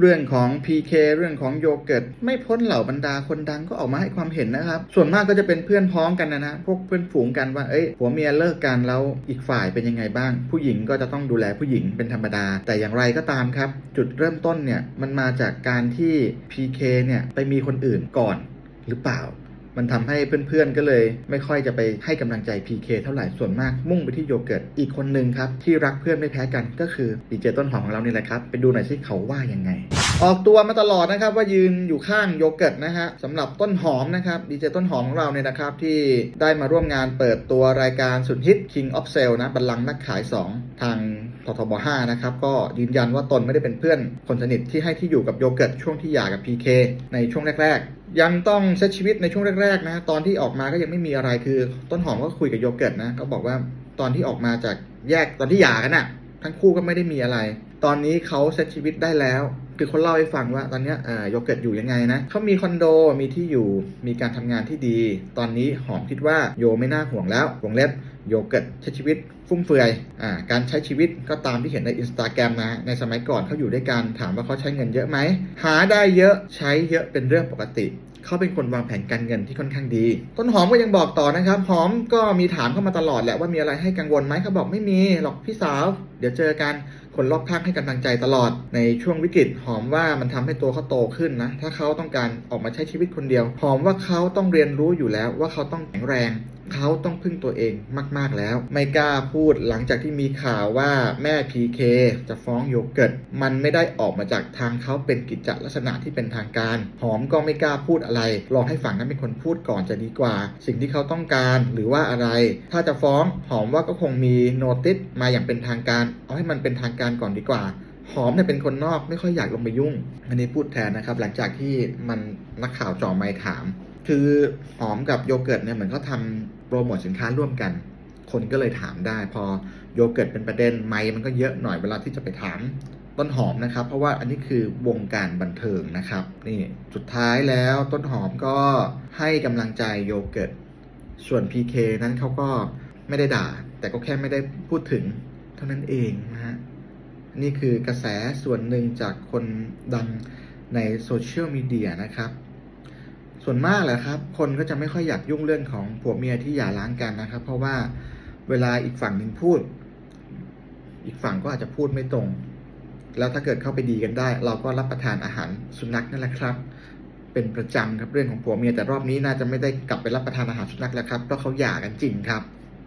เรื่องของ PK เรื่องของโยเกิร์ตไม่พ้นเหล่าบรรดาคนดังก็ออกมาให้ความเห็นนะครับ ส่วนมากก็จะเป็นเพื่อนพ้องกันนะนะพวกเพื่อนฝูงกันว่าเอ้ยผัวเมียเลิกกันแล้วอีกฝ่ายเป็นยังไงบ้าง ผู้หญิงก็จะต้องดูแลผู้หญิงเป็นธรรมดา แต่อย่างไรก็ตามครับ จุดเริ่มต้นเนี่ยมันมาจากการที่ PK เนี่ยไปมีคนอื่นก่อนหรือเปล่า มันทำให้เพื่อนๆก็เลย ไม่ค่อยจะไปให้กำลังใจ PK เท่าไหร่ส่วนมากมุ่งไปที่โยเกิร์ตอีกคนหนึ่งครับที่รักเพื่อนไม่แพ้กันก็คือดีเจต้นหอมของเรานี่แหละครับไปดูหน่อยสิเขาว่ายังไง ออกตัวมาตลอดนะครับว่ายืนอยู่ข้างโยเกิร์ตนะฮะสำหรับต้นหอมนะครับดีเจต้นหอมของเราเนี่ยนะครับที่ได้มาร่วมงานเปิดตัวรายการสุดฮิต King of Sale นะบัลลังก์นักขาย 2 ทางททบ5นะครับก็ยืนยันว่าตนไม่ได้เป็นเพื่อนคนสนิทที่ให้ที่อยู่กับโยเกิร์ตช่วงที่หย่ากับ PK ในช่วงแรกๆยังต้องเซตชีวิตในช่วงแรกๆนะตอนที่ออกมาก็ยังไม่มีอะไรคือต้นหอมก็คุยกับโยเกิร์ตนะก็บอกว่าตอนที่ออกมาจากแยกตอนที่หย่ากันอะ ทั้งคู่ก็ไม่ได้มีอะไร ตอนนี้เขาเซตชีวิตได้แล้ว คือคนเล่าให้ฟังว่าตอนนี้อ่าโยเกิร์ตอยู่ยังไงนะเขามีคอนโดมีที่อยู่มีการทำงานที่ดี ตอนนี้หอมคิดว่าโยไม่น่าห่วงแล้ววงเล็บโยเกิร์ตใช้ชีวิตฟุ่มเฟือยอ่าการใช้ชีวิตก็ตามที่เห็นในอินสตาแกรมนะในสมัยก่อนเขาอยู่ด้วยกันถามว่าเขาใช้เงินเยอะไหมหาได้เยอะใช้เยอะเป็นเรื่องปกติ เขาเป็นคนวางแผนการเงินที่ค่อนข้างดี ต้นหอมก็ยังบอกต่อนะครับ หอมก็มีถามเข้ามาตลอดแหละว่ามีอะไรให้กังวลไหมเขาบอกไม่มีหรอกพี่สาว เดี๋ยวเจอกันคนรอบข้างให้กำลังใจตลอด ในช่วงวิกฤตหอมว่ามันทำให้ตัวเขาโตขึ้นนะ ถ้าเขาต้องการออกมาใช้ชีวิตคนเดียว หอมว่าเขาต้องเรียนรู้อยู่แล้วว่าเขาต้องแข็งแรง เขาต้องพึ่งตัวเองมาก ๆแล้ว ไม่กล้าพูดหลังจากที่มีข่าวว่าแม่ PK จะฟ้องโยเกิร์ตมันไม่ได้ออกมาจากทางเขาเป็นกิจลักษณะที่เป็นทางการ หอมก็ไม่กล้าพูดอะไร ลองให้ฝั่งนั้นเป็นคนพูดก่อนจะดีกว่า สิ่งที่เขาต้องการหรือว่าอะไร ถ้าจะฟ้องหอมว่าก็คงมีโนติสมาอย่างเป็นทางการ เอาให้มันเป็นทางการก่อนดีกว่า หอมเนี่ยเป็นคนนอกไม่ค่อยอยากลงไปยุ่ง อันนี้พูดแทนนะครับ หลังจากที่มันนักข่าวจ่อไมค์ถาม คือหอมกับโยเกิร์ตเนี่ยเหมือนเขาทำโปรโมทสินค้าร่วมกัน คนก็เลยถามได้ พอโยเกิร์ตเป็นประเด็นไมค์มันก็เยอะหน่อยเวลาที่จะไปถามต้นหอมนะครับ เพราะว่าอันนี้คือวงการบันเทิงนะครับนี่สุดท้ายแล้วต้นหอมก็ให้กำลังใจโยเกิร์ตส่วน PK นั้นเขาก็ไม่ได้ด่า แต่ก็แค่ไม่ได้พูดถึงเท่านั้นเองนะฮะ นี่คือกระแสส่วนหนึ่งจากคนดังในโซเชียลมีเดียนะครับ ส่วนมากแหละครับ คนก็จะไม่ค่อยอยากยุ่งเรื่องของผัวเมียที่หย่าร้างกันนะครับ เพราะว่าเวลาอีกฝั่งหนึ่งพูด อีกฝั่งก็อาจจะพูดไม่ตรง แล้วถ้าเกิดเข้าไปดีกันได้ เราก็รับประทานอาหารสุนัขนั่นแหละครับ เป็นประจำครับเรื่องของผัวเมียแต่รอบนี้น่าจะไม่ได้กลับไปรับประทานอาหารสุนัขแล้วครับเพราะเขาหย่ากันจริงครับ